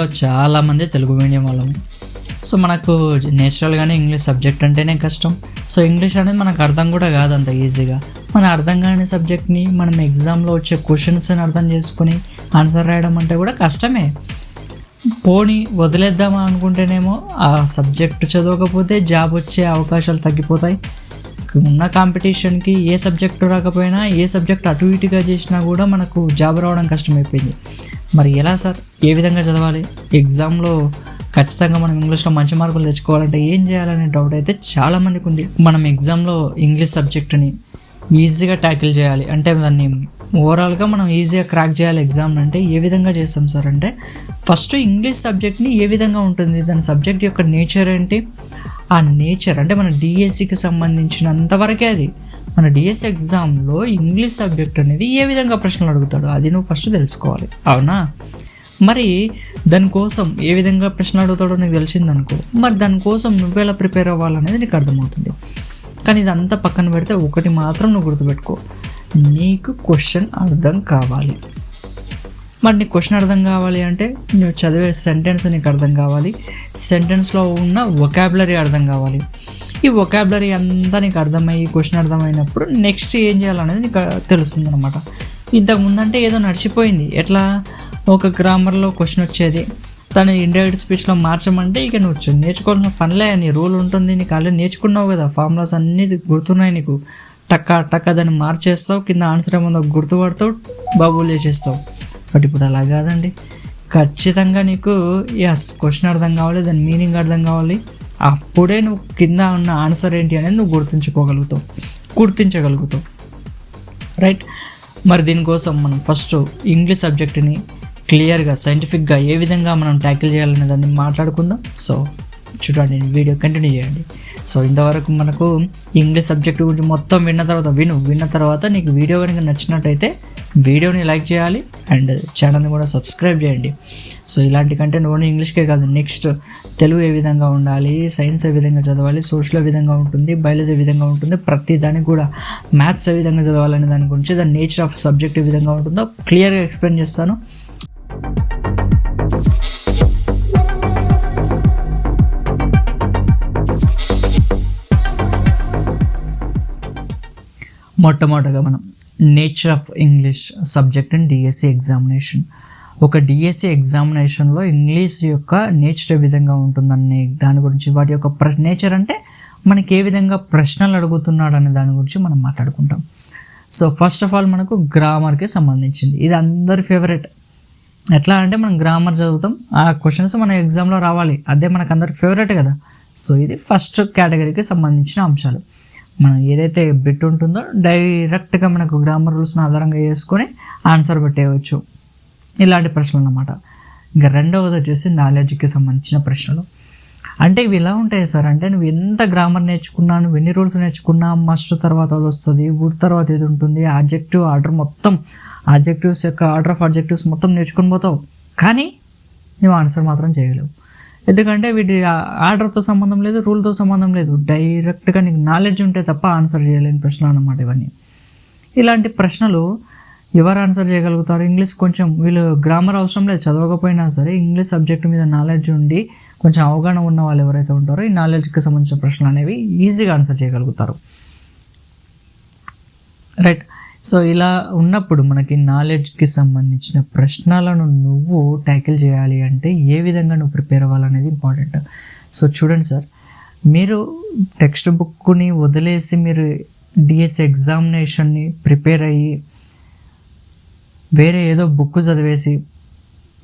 మనలో చాలామంది తెలుగు మీడియం వాళ్ళము సో మనకు నేచురల్గానే ఇంగ్లీష్ సబ్జెక్ట్ అంటేనే కష్టం. సో ఇంగ్లీష్ అనేది మనకు అర్థం కూడా కాదు అంత ఈజీగా. మన అర్థం కాని సబ్జెక్ట్ని మనం ఎగ్జామ్లో వచ్చే క్వశ్చన్స్ని అర్థం చేసుకుని ఆన్సర్ రాయడం అంటే కూడా కష్టమే. పోని వదిలేద్దామా అనుకుంటేనేమో ఆ సబ్జెక్ట్ చదవకపోతే జాబ్ వచ్చే అవకాశాలు తగ్గిపోతాయి. ఉన్న కాంపిటీషన్కి ఏ సబ్జెక్టు రాకపోయినా ఏ సబ్జెక్ట్ అటు ఇటుగా చేసినా కూడా మనకు జాబ్ రావడం కష్టమైపోయింది. మరి ఎలా సార్? ఏ విధంగా చదవాలి? ఎగ్జామ్లో ఖచ్చితంగా మనం ఇంగ్లీష్లో మంచి మార్కులు తెచ్చుకోవాలంటే ఏం చేయాలనే డౌట్ అయితే చాలామందికి ఉంది. మనం ఎగ్జామ్లో ఇంగ్లీష్ సబ్జెక్టుని ఈజీగా ట్యాకిల్ చేయాలి. అంటే దాన్ని ఓవరాల్గా మనం ఈజీగా క్రాక్ చేయాలి ఎగ్జామ్ అంటే ఏ విధంగా చేస్తాం సార్ అంటే ఫస్ట్ ఇంగ్లీష్ సబ్జెక్ట్ని ఏ విధంగా ఉంటుంది? దాని సబ్జెక్ట్ యొక్క నేచర్ ఏంటి? ఆ నేచర్ అంటే మన డిఎస్సికి సంబంధించినంతవరకే అది. మన డిఎస్ ఎగ్జామ్లో ఇంగ్లీష్ సబ్జెక్ట్ అనేది ఏ విధంగా ప్రశ్నలు అడుగుతాడు అది నువ్వు ఫస్ట్ తెలుసుకోవాలి. అవునా? మరి దానికోసం ఏ విధంగా ప్రశ్న అడుగుతాడో నీకు తెలిసిందనుకో మరి దానికోసం నువ్వెలా ప్రిపేర్ అవ్వాలనేది నీకు అర్థమవుతుంది. కానీ ఇదంతా పక్కన పెడితే ఒకటి మాత్రం నువ్వు గుర్తుపెట్టుకో. నీకు క్వశ్చన్ అర్థం కావాలి. మరి నీకు క్వశ్చన్ అర్థం కావాలి అంటే నువ్వు చదివే సెంటెన్స్ నీకు అర్థం కావాలి. సెంటెన్స్లో ఉన్న ఒకాబులరీ అర్థం కావాలి. ఈ ఒకాబులరీ అంతా నీకు అర్థమయ్యి క్వశ్చన్ అర్థమైనప్పుడు నెక్స్ట్ ఏం చేయాలనేది నీకు తెలుస్తుంది అనమాట ఇంతకు ముందంటే ఏదో నడిచిపోయింది. ఎట్లా? ఒక గ్రామర్లో క్వశ్చన్ వచ్చేది. తను ఇండైరెక్ట్ స్పీచ్లో మార్చమంటే ఇక నువ్వు నేర్చుకోవాల్సిన పనిలే నీ రూల్ ఉంటుంది నీకు ఆల్రెడీ నేర్చుకున్నావు కదా ఫార్ములాస్ అన్నీ గుర్తున్నాయి నీకు. టక్క టక్క దాన్ని మార్చేస్తావు కింద ఆన్సర్ ఏమో గుర్తుపడతావు బాబు లేచేస్తావు బట్ ఇప్పుడు అలా కాదండి. ఖచ్చితంగా నీకు ఎస్ క్వశ్చన్ అర్థం కావాలి దాని మీనింగ్ అర్థం కావాలి. అప్పుడే నువ్వు కింద ఉన్న ఆన్సర్ ఏంటి అనేది నువ్వు గుర్తుంచుకోగలుగుతావు. గుర్తించగలుగుతావు. రైట్ మరి దీనికోసం మనం ఫస్ట్ ఇంగ్లీష్ సబ్జెక్ట్ని క్లియర్గా సైంటిఫిక్గా ఏ విధంగా మనం ట్యాకిల్ చేయాలనే దాన్ని మాట్లాడుకుందాం. సో చూడండి వీడియో కంటిన్యూ చేయండి. సో ఇంతవరకు మనకు ఇంగ్లీష్ సబ్జెక్ట్ గురించి మొత్తం విన్న తర్వాత విను. విన్న తర్వాత నీకు వీడియో కనుక నచ్చినట్టయితే వీడియోని లైక్ చేయాలి. అండ్ ఛానల్ని కూడా సబ్స్క్రైబ్ చేయండి. సో ఇలాంటి కంటెంట్ ఓన్లీ ఇంగ్లీష్కే కాదు నెక్స్ట్ తెలుగు ఏ విధంగా ఉండాలి సైన్స్ ఏ విధంగా చదవాలి సోషల్ ఏ విధంగా ఉంటుంది బయాలజీ ఏ విధంగా ఉంటుంది ప్రతి దానికి కూడా మ్యాథ్స్ ఏ విధంగా చదవాలనే దాని గురించి దాని నేచర్ ఆఫ్ సబ్జెక్ట్ ఏ విధంగా ఉంటుందో క్లియర్గా ఎక్స్ప్లెయిన్ చేస్తాను. మొట్టమొదటగా మనం nature of English subject and DSC examination ఒక డిఎస్సి ఎగ్జామినేషన్లో ఇంగ్లీష్ యొక్క నేచర్ ఏ విధంగా ఉంటుందనే దాని గురించి వాటి యొక్క ప్ర నేచర్ అంటే మనకి ఏ విధంగా ప్రశ్నలు అడుగుతున్నాడు అనే దాని గురించి మనం మాట్లాడుకుంటాం. సో ఫస్ట్ ఆఫ్ ఆల్ మనకు గ్రామర్కి సంబంధించింది. ఇది అందరి ఫేవరెట్ ఎట్లా అంటే మనం గ్రామర్ చదువుతాం ఆ క్వశ్చన్స్ మన ఎగ్జామ్లో రావాలి. అదే మనకు అందరికి ఫేవరెట్ కదా. సో ఇది ఫస్ట్ కేటగిరీకి సంబంధించిన అంశాలు. మనం ఏదైతే బిట్ ఉంటుందో డైరెక్ట్గా మనకు గ్రామర్ రూల్స్ని ఆధారంగా చేసుకొని ఆన్సర్ పెట్టేయవచ్చు. ఇలాంటి ప్రశ్నలు అన్నమాట. ఇంకా రెండవది వచ్చేసి నాలెడ్జ్కి సంబంధించిన ప్రశ్నలు. అంటే ఇవి ఎలా ఉంటాయి సార్? అంటే నువ్వు ఎంత గ్రామర్ నేర్చుకున్నా నువ్వు ఎన్ని రూల్స్ నేర్చుకున్నా మస్ట్ తర్వాత అది వస్తుంది వుడ్ తర్వాత ఇది ఉంటుంది ఆబ్జెక్టివ్ ఆర్డర్ మొత్తం ఆబ్జెక్టివ్స్ యొక్క ఆర్డర్ ఆఫ్ ఆబ్జెక్టివ్స్ మొత్తం నేర్చుకుని పోతావు. కానీ నువ్వు ఆన్సర్ మాత్రం చేయలేవు. ఎందుకంటే వీటి ఆర్డర్తో సంబంధం లేదు రూల్తో సంబంధం లేదు. డైరెక్ట్గా నీకు నాలెడ్జ్ ఉంటే తప్ప ఆన్సర్ చేయలేని ప్రశ్నలు అన్నమాట ఇవన్నీ. ఇలాంటి ప్రశ్నలు ఎవరు ఆన్సర్ చేయగలుగుతారు? ఇంగ్లీష్ కొంచెం వీళ్ళు గ్రామర్ అవసరం లేదు చదవకపోయినా సరే ఇంగ్లీష్ సబ్జెక్ట్ మీద నాలెడ్జ్ ఉండి కొంచెం అవగాహన ఉన్న వాళ్ళు ఎవరైతే ఉంటారో ఈ నాలెడ్జ్కి సంబంధించిన ప్రశ్నలు అనేవి ఈజీగా ఆన్సర్ చేయగలుగుతారు. రైట్ సో ఇలా ఉన్నప్పుడు మనకి నాలెడ్జ్కి సంబంధించిన ప్రశ్నలను నువ్వు ట్యాకిల్ చేయాలి అంటే ఏ విధంగా నువ్వు ప్రిపేర్ అవ్వాలనేది ఇంపార్టెంట్ సో చూడండి సార్ మీరు టెక్స్ట్ బుక్ని వదిలేసి మీరు డిఎస్ ఎగ్జామినేషన్ని ప్రిపేర్ అయ్యి వేరే ఏదో బుక్ చదివేసి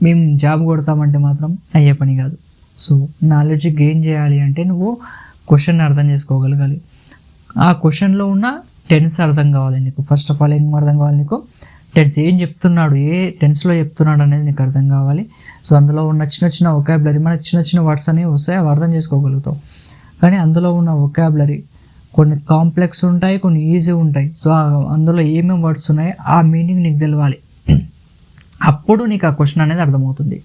మేము జాబ్ కొడతామంటే మాత్రం అయ్యే పని కాదు. సో నాలెడ్జ్ గెయిన్ చేయాలి అంటే నువ్వు క్వశ్చన్ అర్థం చేసుకోగలగాలి. ఆ క్వశ్చన్లో ఉన్న టెన్స్ అర్థం కావాలి నీకు. ఫస్ట్ ఆఫ్ ఆల్ ఏం అర్థం కావాలి నీకు? టెన్స్ ఏం చెప్తున్నాడు? ఏ టెన్స్లో చెప్తున్నాడు అనేది నీకు అర్థం కావాలి. సో అందులో ఉన్న చిన్న చిన్న ఒకాబులరీ మనకి చిన్న చిన్న వర్డ్స్ అనేవి వస్తాయి అవి అర్థం చేసుకోగలుగుతావు. కానీ అందులో ఉన్న ఒకాబులరీ కొన్ని కాంప్లెక్స్ ఉంటాయి కొన్ని ఈజీ ఉంటాయి. సో అందులో ఏమేమి వర్డ్స్ ఉన్నాయి ఆ మీనింగ్ నీకు తెలవాలి. అప్పుడు నీకు ఆ క్వశ్చన్ అనేది అర్థమవుతుంది.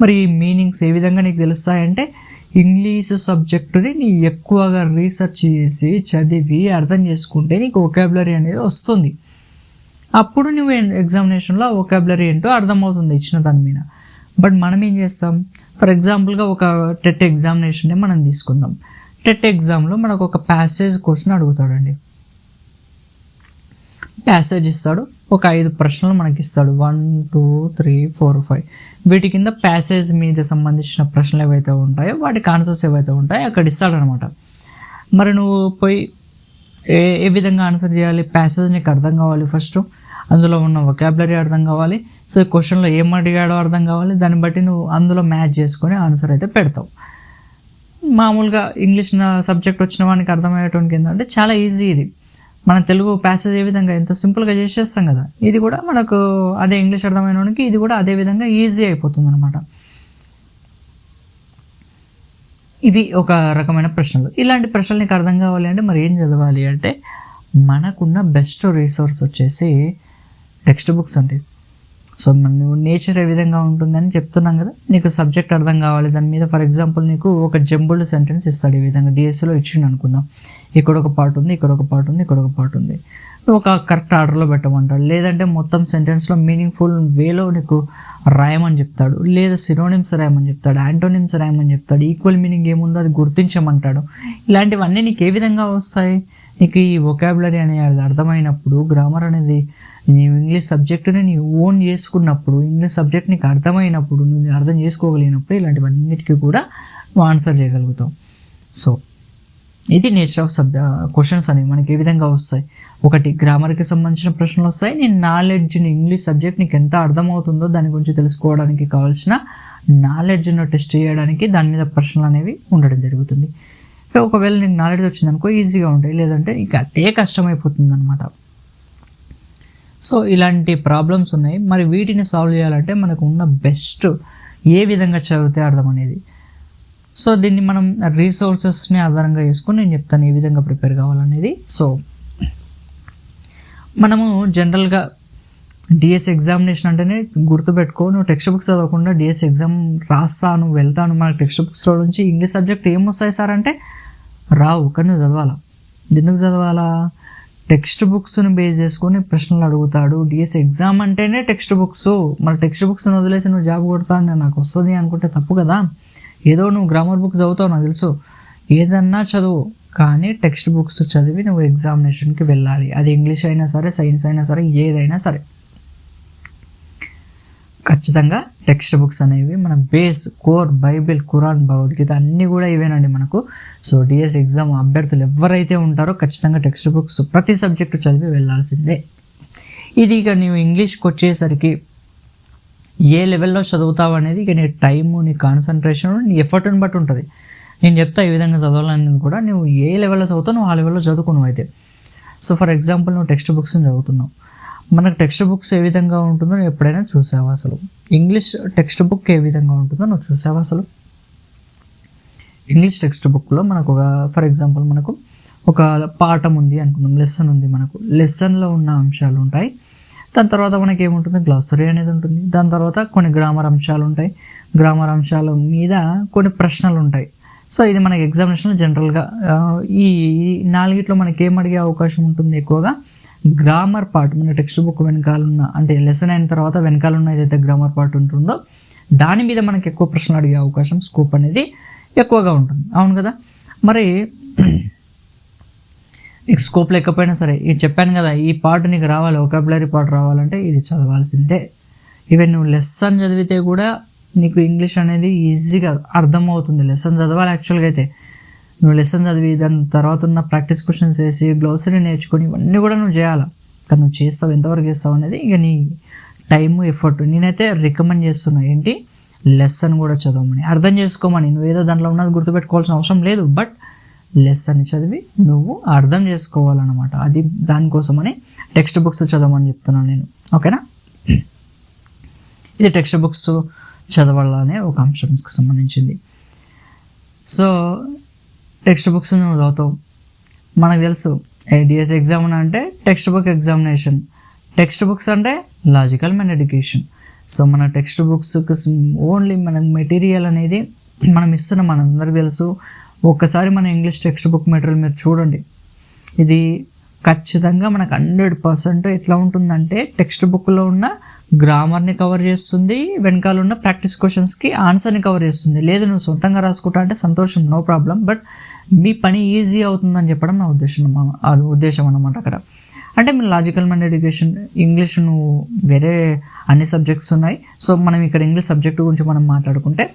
మరి ఈ మీనింగ్స్ ఏ విధంగా నీకు తెలుస్తాయంటే ఇంగ్లీష్ సబ్జెక్టుని నీ ఎక్కువగా రీసెర్చ్ చేసి చదివి అర్థం చేసుకుంటే నీకు ఒకాబులరీ అనేది వస్తుంది. అప్పుడు నువ్వు ఎగ్జామినేషన్లో ఆ ఒకాబులరీ ఏంటో అర్థమవుతుంది ఇచ్చిన దాని మీద. బట్ మనం ఏం చేస్తాం? ఫర్ ఎగ్జాంపుల్గా ఒక టెట్ ఎగ్జామినేషన్ని మనం తీసుకుందాం. టెట్ ఎగ్జామ్లో మనకు ఒక ప్యాసేజ్ క్వశ్చన్ అడుగుతాడండి. ప్యాసేజ్ ఇస్తాడు. ఒక ఐదు ప్రశ్నలు మనకి ఇస్తాడు one two three four five వీటి కింద ప్యాసేజ్ మీద సంబంధించిన ప్రశ్నలు ఏవైతే ఉంటాయో వాటికి ఆన్సర్స్ ఏవైతే ఉంటాయో అక్కడ ఇస్తాడనమాట. మరి నువ్వు పోయి ఏ ఏ విధంగా ఆన్సర్ చేయాలి? ప్యాసేజ్ నీకు అర్థం కావాలి ఫస్ట్ అందులో ఉన్న వొకాబులరీ అర్థం కావాలి. సో ఈ క్వశ్చన్లో ఏం అడిగాడో అర్థం కావాలి. దాన్ని బట్టి నువ్వు అందులో మ్యాచ్ చేసుకొని ఆన్సర్ అయితే పెడతావు. మామూలుగా ఇంగ్లీష్ సబ్జెక్ట్ వచ్చిన వానికి అర్థమయ్యేటువంటి ఏంటంటే చాలా ఈజీ ఇది. మన తెలుగు ప్యాసేజ్ ఏ విధంగా ఎంత సింపుల్గా చేసేస్తాం కదా ఇది కూడా మనకు అదే ఇంగ్లీష్ అర్థమైన వానికి ఇది కూడా అదే విధంగా ఈజీ అయిపోతుంది అనమాట ఇవి ఒక రకమైన ప్రశ్నలు. ఇలాంటి ప్రశ్నలు నీకు అర్థం కావాలి అంటే మరి ఏం చదవాలి అంటే మనకున్న బెస్ట్ రీసోర్స్ వచ్చేసి టెక్స్ట్ బుక్స్ అండి. సో నువ్వు నేచర్ ఏ విధంగా ఉంటుందని చెప్తున్నాం కదా. నీకు సబ్జెక్ట్ అర్థం కావాలి. దాని మీద ఫర్ ఎగ్జాంపుల్ నీకు ఒక జంబుల్డ్ సెంటెన్స్ ఇస్తాడు ఈ విధంగా. డిఎస్సిలో ఇచ్చిండు అనుకుందాం. ఇక్కడ ఒక పార్ట్ ఉంది ఇక్కడ ఒక పార్ట్ ఉంది ఇక్కడ ఒక పార్ట్ ఉంది. ఒక కరెక్ట్ ఆర్డర్లో పెట్టమంటాడు. లేదంటే మొత్తం సెంటెన్స్లో మీనింగ్ఫుల్ వేలో నీకు రాయమని చెప్తాడు. లేదా సిరోనిమ్స్ రాయమని చెప్తాడు. యాంటోనిమ్స్ రాయమని చెప్తాడు. ఈక్వల్ మీనింగ్ ఏముందో అది గుర్తించమంటాడు. ఇలాంటివన్నీ నీకు ఏ విధంగా వస్తాయి? నీకు ఈ ఒకాబులరీ అనేది అర్థమైనప్పుడు గ్రామర్ అనేది నీవు ఇంగ్లీష్ సబ్జెక్టుని నీ ఓన్ చేసుకున్నప్పుడు ఇంగ్లీష్ సబ్జెక్ట్ నీకు అర్థమైనప్పుడు నువ్వు అర్థం చేసుకోగలిగినప్పుడు ఇలాంటివన్నిటికీ కూడా నువ్వు ఆన్సర్ చేయగలుగుతావు. సో ఇది నేచర్ ఆఫ్ సబ్ క్వశ్చన్స్ అనేవి మనకి ఏ విధంగా వస్తాయి? ఒకటి గ్రామర్కి సంబంధించిన ప్రశ్నలు వస్తాయి. నీ నాలెడ్జ్ని ఇంగ్లీష్ సబ్జెక్ట్ నీకు ఎంత అర్థమవుతుందో దాని గురించి తెలుసుకోవడానికి కావాల్సిన నాలెడ్జ్ను టెస్ట్ చేయడానికి దాని మీద ప్రశ్నలు అనేవి ఉండడం జరుగుతుంది. ఒకవేళ నీకు నాలెడ్జ్ వచ్చిందనుకో ఈజీగా ఉంటాయి. లేదంటే ఇక అదే కష్టమైపోతుంది అనమాట సో ఇలాంటి ప్రాబ్లమ్స్ ఉన్నాయి. మరి వీటిని సాల్వ్ చేయాలంటే మనకు ఉన్న బెస్ట్ ఏ విధంగా చదివితే అర్థం అనేది సో దీన్ని మనం రీసోర్సెస్ని ఆధారంగా చేసుకొని నేను చెప్తాను ఏ విధంగా ప్రిపేర్ కావాలనేది. సో మనము జనరల్గా డిఎస్ ఎగ్జామినేషన్ అంటేనే గుర్తుపెట్టుకో నువ్వు టెక్స్ట్ బుక్స్ చదవకుండా డిఎస్ ఎగ్జామ్ రాస్తాను వెళ్తాను మనకు టెక్స్ట్ బుక్స్లో నుంచి ఇంగ్లీష్ సబ్జెక్ట్ ఏమొస్తాయి సార్ అంటే రావు కానీ నువ్వు చదవాలా? ఎందుకు చదవాలా? టెక్స్ట్ బుక్స్ని బేస్ చేసుకొని ప్రశ్నలు అడుగుతాడు. డిఎస్ ఎగ్జామ్ అంటేనే టెక్స్ట్ బుక్స్. మన టెక్స్ట్ బుక్స్ని వదిలేసి నువ్వు జాబ్ కొడతాను నాకు వస్తుంది అనుకుంటే తప్పు కదా? ఏదో నువ్వు గ్రామర్ బుక్ చదువుతావు నాకు తెలుసు. ఏదన్నా చదువు కానీ టెక్స్ట్ బుక్స్ చదివి నువ్వు ఎగ్జామినేషన్కి వెళ్ళాలి. అది ఇంగ్లీష్ అయినా సరే సైన్స్ అయినా సరే ఏదైనా సరే. ఖచ్చితంగా టెక్స్ట్ బుక్స్ అనేవి మన base core Bible Quran Bhagavad Gita అన్నీ కూడా ఇవేనండి మనకు. సో డిఎస్ ఎగ్జామ్ అభ్యర్థులు ఎవరైతే ఉంటారో ఖచ్చితంగా టెక్స్ట్ బుక్స్ ప్రతి సబ్జెక్టు చదివి వెళ్ళాల్సిందే. ఇది ఇక నీవు ఇంగ్లీష్కి వచ్చేసరికి ఏ లెవెల్లో చదువుతావు అనేది ఇక నీ టైము నీ కాన్సన్ట్రేషన్ నీ ఎఫర్ట్ని బట్టి ఉంటుంది. నేను చెప్తా ఈ విధంగా చదవాలనేది కూడా నువ్వు ఏ లెవెల్లో చదువుతావు నువ్వు ఆ లెవెల్లో చదువుకున్నావు అయితే. సో ఫర్ ఎగ్జాంపుల్ నువ్వు టెక్స్ట్ బుక్స్ని చదువుతున్నావు. మనకు టెక్స్ట్ బుక్స్ ఏ విధంగా ఉంటుందో నువ్వు ఎప్పుడైనా చూసావా అసలు? ఇంగ్లీష్ టెక్స్ట్ బుక్ ఏ విధంగా ఉంటుందో నువ్వు చూసావా అసలు? ఇంగ్లీష్ టెక్స్ట్ బుక్లో మనకు ఒక ఫర్ ఎగ్జాంపుల్ మనకు ఒక పాఠం ఉంది అనుకుందాం లెసన్ ఉంది మనకు. లెసన్లో ఉన్న అంశాలు ఉంటాయి. దాని తర్వాత మనకి ఏముంటుంది గ్లాసరీ అనేది ఉంటుంది. దాని తర్వాత కొన్ని గ్రామర్ అంశాలు ఉంటాయి. గ్రామర్ అంశాల మీద కొన్ని ప్రశ్నలు ఉంటాయి. సో ఇది మనకి ఎగ్జామినేషన్లో జనరల్గా ఈ ఈ నాలుగిట్లో మనకి ఏం అడిగే అవకాశం ఉంటుంది ఎక్కువగా? గ్రామర్ పార్ట్ మన టెక్స్ట్ బుక్ వెనకాల ఉన్న అంటే లెసన్ అయిన తర్వాత వెనకాలన్న ఏదైతే గ్రామర్ పార్ట్ ఉంటుందో దాని మీద మనకి ఎక్కువ ప్రశ్నలు అడిగే అవకాశం స్కోప్ అనేది ఎక్కువగా ఉంటుంది. అవును కదా? మరి నీకు స్కోప్ లేకపోయినా సరే ఇది చెప్పాను కదా ఈ పార్ట్ నీకు రావాలి ఒకాబులరీ పార్ట్ రావాలంటే ఇది చదవాల్సిందే. ఈవెన్ నువ్వు లెసన్ చదివితే కూడా నీకు ఇంగ్లీష్ అనేది ఈజీగా అర్థమవుతుంది. లెసన్ చదవాలి యాక్చువల్గా అయితే. నువ్వు లెసన్ చదివి దాని తర్వాత ఉన్న ప్రాక్టీస్ క్వశ్చన్స్ వేసి గ్లోసరీ నేర్చుకొని ఇవన్నీ కూడా నువ్వు చేయాలి? కానీ నువ్వు చేస్తావు ఎంతవరకు చేస్తావు అనేది ఇక నీ టైము ఎఫర్ట్ నేనైతే రికమెండ్ చేస్తున్నా ఏంటి? లెసన్ కూడా చదవమని. అర్థం చేసుకోమని. నువ్వు ఏదో దాంట్లో ఉన్నది గుర్తుపెట్టుకోవాల్సిన అవసరం లేదు బట్ లెసన్ చదివి నువ్వు అర్థం చేసుకోవాలన్నమాట. అది దానికోసమని టెక్స్ట్ బుక్స్ చదవమని చెప్తున్నాను నేను. ఓకేనా? ఇది టెక్స్ట్ బుక్స్ చదవాలనే ఒక అంశంకి సంబంధించింది. సో టెక్స్ట్ బుక్స్ నువ్వు చదువుతావు మనకు తెలుసు ఏడిఎస్ ఎగ్జామ్ అంటే text book examination text books అంటే లాజికల్ మెన్ ఎడ్యుకేషన్ సో మన టెక్స్ట్ బుక్స్కి ఓన్లీ మన మెటీరియల్ అనేది మనం ఇస్తున్నాం మనందరికి తెలుసు. ఒక్కసారి మన ఇంగ్లీష్ టెక్స్ట్ బుక్ మెటీరియల్ మీరు చూడండి. ఇది ఖచ్చితంగా మనకు హండ్రెడ్ పర్సెంట్ ఎట్లా ఉంటుందంటే టెక్స్ట్ బుక్లో ఉన్న గ్రామర్ని కవర్ చేస్తుంది వెనకాల ఉన్న ప్రాక్టీస్ క్వశ్చన్స్కి ఆన్సర్ని కవర్ చేస్తుంది. లేదు నువ్వు సొంతంగా రాసుకుంటా అంటే సంతోషం నో ప్రాబ్లం. బట్ మీ పని ఈజీ అవుతుందని చెప్పడం నా ఉద్దేశం అది ఉద్దేశం అన్నమాట అక్కడ. అంటే మీరు లాజికల్ మైండ్ ఎడ్యుకేషన్ ఇంగ్లీష్ నువ్వు వేరే అన్ని సబ్జెక్ట్స్ ఉన్నాయి. సో మనం ఇక్కడ ఇంగ్లీష్ సబ్జెక్ట్ గురించి మనం మాట్లాడుకుంటే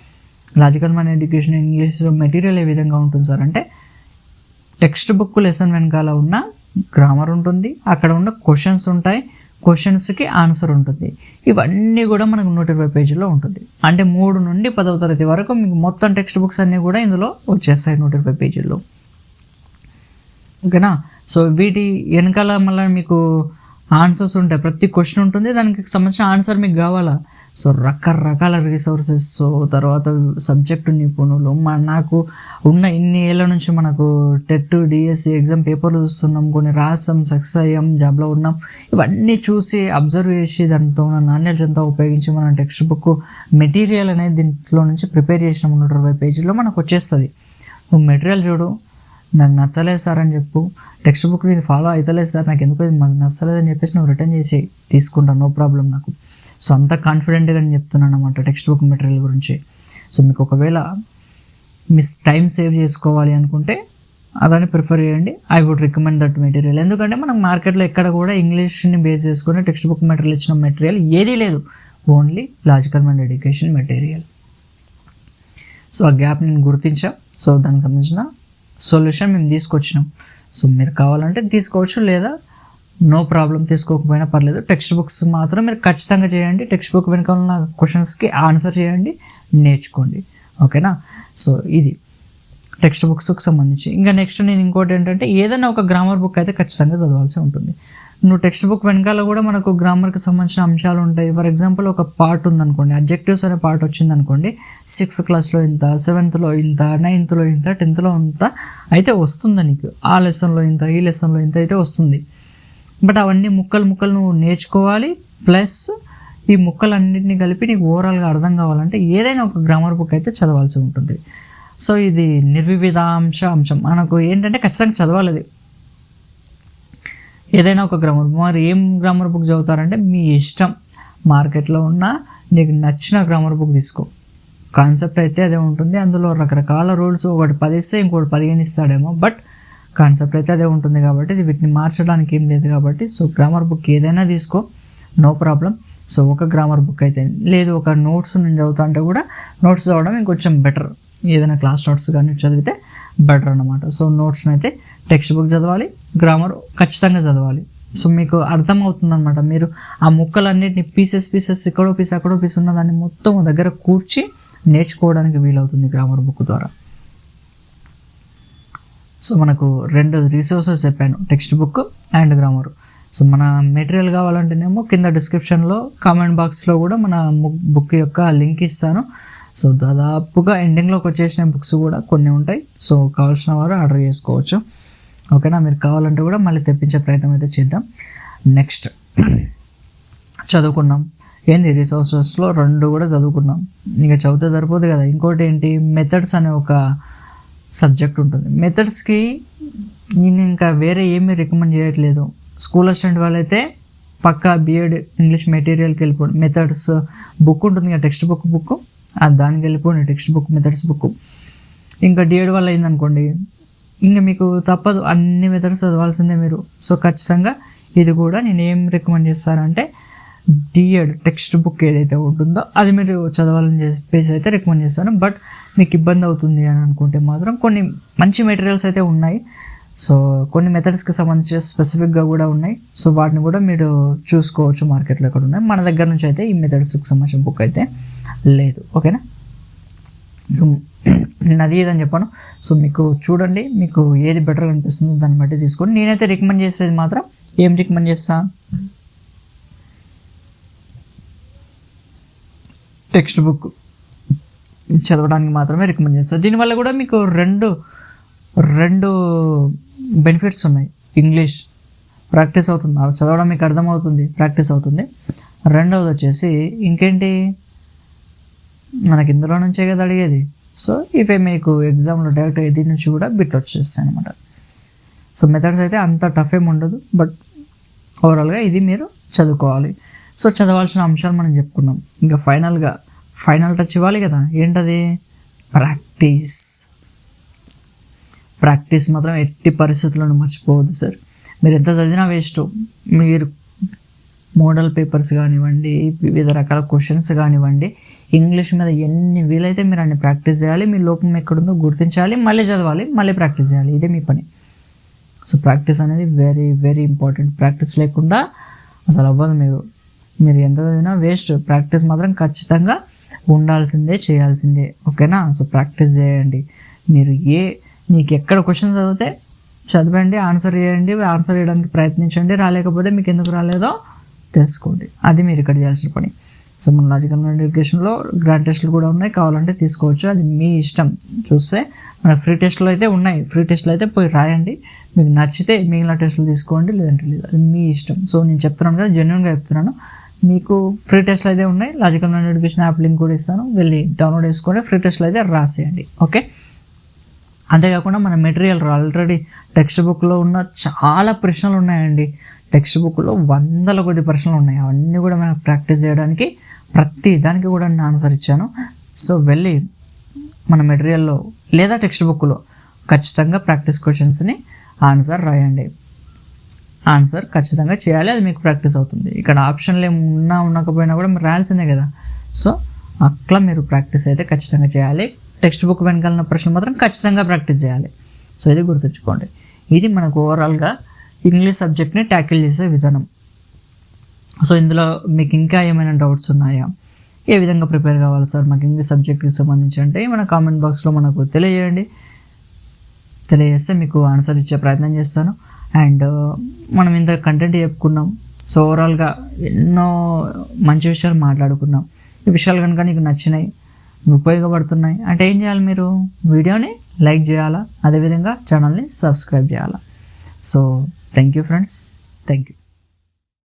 logical mind education English material ఏ విధంగా ఉంటుంది సార్? అంటే టెక్స్ట్ బుక్ లెసన్ వెనకాల ఉన్న గ్రామర్ ఉంటుంది అక్కడ ఉన్న క్వశ్చన్స్ ఉంటాయి క్వశ్చన్స్కి ఆన్సర్ ఉంటుంది. ఇవన్నీ కూడా మనకు నూట ఇరవై పేజీలో ఉంటుంది. అంటే మూడు నుండి పదవ తరగతి వరకు మీకు మొత్తం టెక్స్ట్ బుక్స్ అన్నీ కూడా ఇందులో వచ్చేస్తాయి నూట ఇరవై పేజీల్లో. ఓకేనా? సో వీటి వెనకాల మళ్ళీ మీకు ఆన్సర్స్ ఉంటాయి. ప్రతి క్వశ్చన్ ఉంటుంది దానికి సంబంధించిన ఆన్సర్ మీకు కావాలా? సో రకరకాల రిసోర్సెస్ సో తర్వాత సబ్జెక్టు నిపుణులు మా నాకు ఉన్న ఇన్ని ఏళ్ళ నుంచి మనకు టెట్ డిఎస్సి ఎగ్జామ్ పేపర్లు చూస్తున్నాం కొన్ని రాసాం సక్సెస్ అయ్యాం జాబ్లో ఉన్నాం. ఇవన్నీ చూసి అబ్జర్వ్ చేసి దాంతో ఉన్న నాణ్యత అంతా ఉపయోగించి మనం టెక్స్ట్ బుక్ మెటీరియల్ అనేది దీంట్లో నుంచి ప్రిపేర్ చేసినాం నూట ఇరవై పేజీలో మనకు వచ్చేస్తుంది. నువ్వు మెటీరియల్ చూడు నాకు నచ్చలేదు సార్ అని చెప్పు. టెక్స్ట్ బుక్ ఇది ఫాలో అవుతలేదు సార్ నాకు ఎందుకు ఇది నచ్చలేదు అని చెప్పేసి నువ్వు రిటర్న్ చేసి తీసుకుంటాను నో ప్రాబ్లం నాకు. సో అంత కాన్ఫిడెంట్గా నేను చెప్తున్నాను అనమాట టెక్స్ట్ బుక్ మెటీరియల్ గురించి. సో మీకు ఒకవేళ మిస్ టైం సేవ్ చేసుకోవాలి అనుకుంటే అదని ప్రిఫర్ చేయండి. I would recommend that material ఎందుకంటే మనం మార్కెట్లో ఎక్కడ కూడా ఇంగ్లీష్ని బేస్ చేసుకుని టెక్స్ట్ బుక్ మెటీరియల్ ఇచ్చిన మెటీరియల్ ఏదీ లేదు. Only logical and education material so ఆ గ్యాప్ నేను గుర్తించాం. సో దానికి సంబంధించిన సొల్యూషన్ మేము తీసుకొచ్చినాం. సో మీరు కావాలంటే తీసుకోవచ్చు లేదా నో ప్రాబ్లం తీసుకోకపోయినా పర్లేదు. టెక్స్ట్ బుక్స్ మాత్రం మీరు ఖచ్చితంగా చేయండి. టెక్స్ట్ బుక్ వెనుక ఉన్న క్వశ్చన్స్కి ఆన్సర్ చేయండి. నేర్చుకోండి. ఓకేనా సో ఇది. టెక్స్ట్ బుక్స్కి సంబంధించి. ఇంకా నెక్స్ట్ నేను ఇంకోటి ఏంటంటే ఏదైనా ఒక గ్రామర్ బుక్ అయితే ఖచ్చితంగా చదవాల్సి ఉంటుంది. నువ్వు టెక్స్ట్ బుక్ వెనకాల కూడా మనకు గ్రామర్కి సంబంధించిన అంశాలు ఉంటాయి. ఫర్ ఎగ్జాంపుల్ ఒక పార్ట్ ఉందనుకోండి. అబ్జెక్టివ్స్ అనే పార్ట్ వచ్చిందనుకోండి. సిక్స్త్ క్లాస్లో ఇంత సెవెంత్లో ఇంత నైన్త్లో ఇంత టెన్త్లో ఇంత అయితే వస్తుంది నీకు. ఆ లెసన్లో ఇంత ఈ లెసన్లో ఇంత అయితే వస్తుంది. బట్ అవన్నీ ముక్కలు ముక్కలు నువ్వు నేర్చుకోవాలి. ప్లస్ ఈ ముక్కలన్నింటినీ కలిపి నీకు ఓవరాల్గా అర్థం కావాలంటే ఏదైనా ఒక గ్రామర్ బుక్ అయితే చదవాల్సి ఉంటుంది. సో ఇది నిర్వివిధాంశ అంశం. మనకు ఏంటంటే ఖచ్చితంగా చదవాలి అది ఏదైనా ఒక గ్రామర్ మరి ఏం గ్రామర్ బుక్ చదువుతారంటే మీ ఇష్టం. మార్కెట్లో ఉన్న నీకు నచ్చిన గ్రామర్ బుక్ తీసుకో. కాన్సెప్ట్ అయితే అదే ఉంటుంది. అందులో రకరకాల రూల్స్ ఒకటి పది ఇస్తే ఇంకోటి పదిహేను ఇస్తాడేమో. బట్ కాన్సెప్ట్ అయితే అదే ఉంటుంది కాబట్టి ఇది వీటిని మార్చడానికి ఏం లేదు కాబట్టి సో గ్రామర్ బుక్ ఏదైనా తీసుకో నో ప్రాబ్లం సో ఒక గ్రామర్ బుక్ అయితే లేదు ఒక నోట్స్ నేను చదువుతా అంటే కూడా నోట్స్ చదవడం ఇంకొంచెం బెటర్ ఏదైనా క్లాస్ నోట్స్ కానీ చదివితే బెటర్ అనమాట సో నోట్స్ని అయితే టెక్స్ట్ బుక్ చదవాలి గ్రామర్ ఖచ్చితంగా చదవాలి. సో మీకు అర్థమవుతుంది అనమాట మీరు ఆ ముక్కలన్నిటిని పీసెస్ పీసెస్ ఎక్కడో పీస్ అక్కడో పీస్ ఉన్న దాన్ని మొత్తం దగ్గర కూర్చి నేర్చుకోవడానికి వీలవుతుంది గ్రామర్ బుక్ ద్వారా. సో మనకు రెండు రిసోర్సెస్ చెప్పాను text book and grammar so మన మెటీరియల్ కావాలంటేనేమో కింద డిస్క్రిప్షన్లో కామెంట్ బాక్స్లో కూడా మన బుక్ యొక్క లింక్ ఇస్తాను. సో దాదాపుగా ఎండింగ్లోకి వచ్చేసిన బుక్స్ కూడా కొన్ని ఉంటాయి. సో కావాల్సిన వారు ఆర్డర్ చేసుకోవచ్చు. ఓకేనా మీరు కావాలంటే కూడా మళ్ళీ తెప్పించే ప్రయత్నం అయితే చేద్దాం. నెక్స్ట్ చదువుకున్నాం ఏంది రిసోర్సెస్లో రెండు కూడా చదువుకున్నాం ఇంకా చదివితే సరిపోదు కదా. ఇంకోటి ఏంటి? మెథడ్స్ అనే ఒక సబ్జెక్ట్ ఉంటుంది. మెథడ్స్కి నేను ఇంకా వేరే ఏమీ రికమెండ్ చేయట్లేదు. స్కూల్ అసిస్టెంట్ వాళ్ళైతే పక్కా బిఎడ్ ఇంగ్లీష్ మెటీరియల్కి వెళ్ళిపోండి. మెథడ్స్ బుక్ ఉంటుంది కదా టెక్స్ట్ బుక్ బుక్ ఆ దానికి వెళ్ళిపోండి టెక్స్ట్ బుక్ మెథడ్స్ బుక్ ఇంకా డిఎడ్ వల్ల అయిందనుకోండి ఇంకా మీకు తప్పదు. అన్ని మెథడ్స్ చదవాల్సిందే మీరు. సో ఖచ్చితంగా ఇది కూడా నేను ఏం రికమెండ్ చేస్తానంటే డిఎడ్ టెక్స్ట్ బుక్ ఏదైతే ఉంటుందో అది మీరు చదవాలని చెప్పేసి అయితే రికమెండ్ చేస్తాను. బట్ మీకు ఇబ్బంది అవుతుంది అని అనుకుంటే మాత్రం కొన్ని మంచి మెటీరియల్స్ అయితే ఉన్నాయి. సో కొన్ని మెథడ్స్కి సంబంధించి స్పెసిఫిక్గా కూడా ఉన్నాయి. సో వాటిని కూడా మీరు చూసుకోవచ్చు మార్కెట్లో ఎక్కడ ఉన్నాయి. మన దగ్గర నుంచి అయితే ఈ మెథడ్స్కి సంబంధించిన బుక్ అయితే లేదు. ఓకేనా నేను అది ఏదని చెప్పాను. సో మీకు చూడండి మీకు ఏది బెటర్ అనిపిస్తుందో దాన్ని బట్టి తీసుకోండి నేనైతే రికమెండ్ చేసేది మాత్రం ఏం రికమెండ్ చేస్తాను టెక్స్ట్ బుక్ చదవడానికి మాత్రమే రికమెండ్ చేస్తాను దీనివల్ల కూడా మీకు రెండు రెండు బెనిఫిట్స్ ఉన్నాయి. ఇంగ్లీష్ ప్రాక్టీస్ అవుతుంది. అలా చదవడం మీకు అర్థమవుతుంది ప్రాక్టీస్ అవుతుంది. రెండవది వచ్చేసి ఇంకేంటి? మనకి ఇందులో నుంచే కదా అడిగేది. సో ఇవే మీకు ఎగ్జామ్లో డైరెక్ట్ దీని నుంచి కూడా బిట్ వచ్చేస్తాయి అనమాట సో మెథడ్స్ అయితే అంత టఫ్ ఏమి ఉండదు బట్ ఓవరాల్గా ఇది మీరు చదువుకోవాలి. సో చదవాల్సిన అంశాలు మనం చెప్పుకున్నాం. ఇంకా ఫైనల్గా ఫైనల్ టచ్ ఇవ్వాలి కదా? ఏంటది? ప్రాక్టీస్ ప్రాక్టీస్ మాత్రం ఎట్టి పరిస్థితులను మర్చిపోవద్దు సార్ మీరు ఎంత చదివినా వేస్ట్ మీరు మోడల్ పేపర్స్ కానివ్వండి వివిధ రకాల క్వశ్చన్స్ కానివ్వండి ఇంగ్లీష్ మీద ఎన్ని వీలైతే మీరు అన్ని ప్రాక్టీస్ చేయాలి మీ లోపం ఎక్కడుందో గుర్తించాలి మళ్ళీ చదవాలి మళ్ళీ ప్రాక్టీస్ చేయాలి. ఇదే మీ పని. సో ప్రాక్టీస్ అనేది వెరీ వెరీ ఇంపార్టెంట్ ప్రాక్టీస్ లేకుండా అసలు అవ్వదు మీరు. మీరు ఎంత చదివినా వేస్ట్ ప్రాక్టీస్ మాత్రం ఖచ్చితంగా ఉండాల్సిందే చేయాల్సిందే. ఓకేనా? సో ప్రాక్టీస్ చేయండి. మీరు ఏ మీకు ఎక్కడ క్వశ్చన్స్ చదివితే చదవండి ఆన్సర్ చేయండి ఆన్సర్ చేయడానికి ప్రయత్నించండి రాలేకపోతే మీకు ఎందుకు రాలేదో తెలుసుకోండి. అది మీరు ఇక్కడ చేయాల్సిన పని. సో మన లాజికల్ ఎడ్యుకేషన్లో గ్రాండ్ టెస్ట్లు కూడా ఉన్నాయి. కావాలంటే తీసుకోవచ్చు. అది మీ ఇష్టం. చూస్తే మన ఫ్రీ టెస్ట్లు అయితే ఉన్నాయి. ఫ్రీ టెస్ట్లు అయితే పోయి రాయండి. మీకు నచ్చితే మిగిలిన టెస్ట్లు తీసుకోండి. లేదంటే లేదు. అది మీ ఇష్టం. సో నేను చెప్తున్నాను కదా జెన్యున్గా చెప్తున్నాను. మీకు ఫ్రీ టెస్ట్లు అయితే ఉన్నాయి. లాజికల్ ఎడ్యుకేషన్ యాప్ లింక్ కూడా ఇస్తాను. వెళ్ళి డౌన్లోడ్ చేసుకోండి. ఫ్రీ టెస్ట్లు అయితే రాసేయండి. ఓకే అంతేకాకుండా మన మెటీరియల్ ఆల్రెడీ టెక్స్ట్ బుక్లో ఉన్న చాలా ప్రశ్నలు ఉన్నాయండి. టెక్స్ట్ బుక్లో వందల కొద్ది ప్రశ్నలు ఉన్నాయి. అవన్నీ కూడా మనం ప్రాక్టీస్ చేయడానికి ప్రతి దానికి కూడా నేను ఆన్సర్ ఇచ్చాను. సో వెళ్ళి మన మెటీరియల్లో లేదా టెక్స్ట్ బుక్లో ఖచ్చితంగా ప్రాక్టీస్ క్వశ్చన్స్ని ఆన్సర్ రాయండి. ఆన్సర్ ఖచ్చితంగా చేయాలి అది మీకు ప్రాక్టీస్ అవుతుంది. ఇక్కడ ఆప్షన్లు ఏమి ఉన్నా ఉండకపోయినా కూడా మీరు రాయాల్సిందే కదా. సో అట్లా మీరు ప్రాక్టీస్ అయితే ఖచ్చితంగా చేయాలి. టెక్స్ట్ బుక్ వెనకాలన్న ప్రశ్నలు మాత్రం ఖచ్చితంగా ప్రాక్టీస్ చేయాలి. సో ఇది గుర్తుంచుకోండి. ఇది మనకు ఓవరాల్గా ఇంగ్లీష్ సబ్జెక్ట్ని ట్యాకిల్ చేసే విధానం. సో ఇందులో మీకు ఇంకా ఏమైనా డౌట్స్ ఉన్నాయా? ఏ విధంగా ప్రిపేర్ కావాలి సార్ మాకు ఇంగ్లీష్ సబ్జెక్ట్కి సంబంధించి అంటే మన కామెంట్ బాక్స్లో మనకు తెలియజేయండి. తెలియజేస్తే మీకు ఆన్సర్ ఇచ్చే ప్రయత్నం చేస్తాను. అండ్ మనం ఇంత కంటెంట్ చెప్పుకున్నాం. సో ఓవరాల్గా ఎన్నో మంచి విషయాలు మాట్లాడుకున్నాం. ఈ విషయాలు కనుక నీకు నచ్చినాయి ఉపయోగపడుతున్నాయి అంటే ఏం చేయాలి మీరు? వీడియోని లైక్ చేయాలా? అదేవిధంగా ఛానల్ని సబ్స్క్రైబ్ చేయాలా? So thank you friends thank you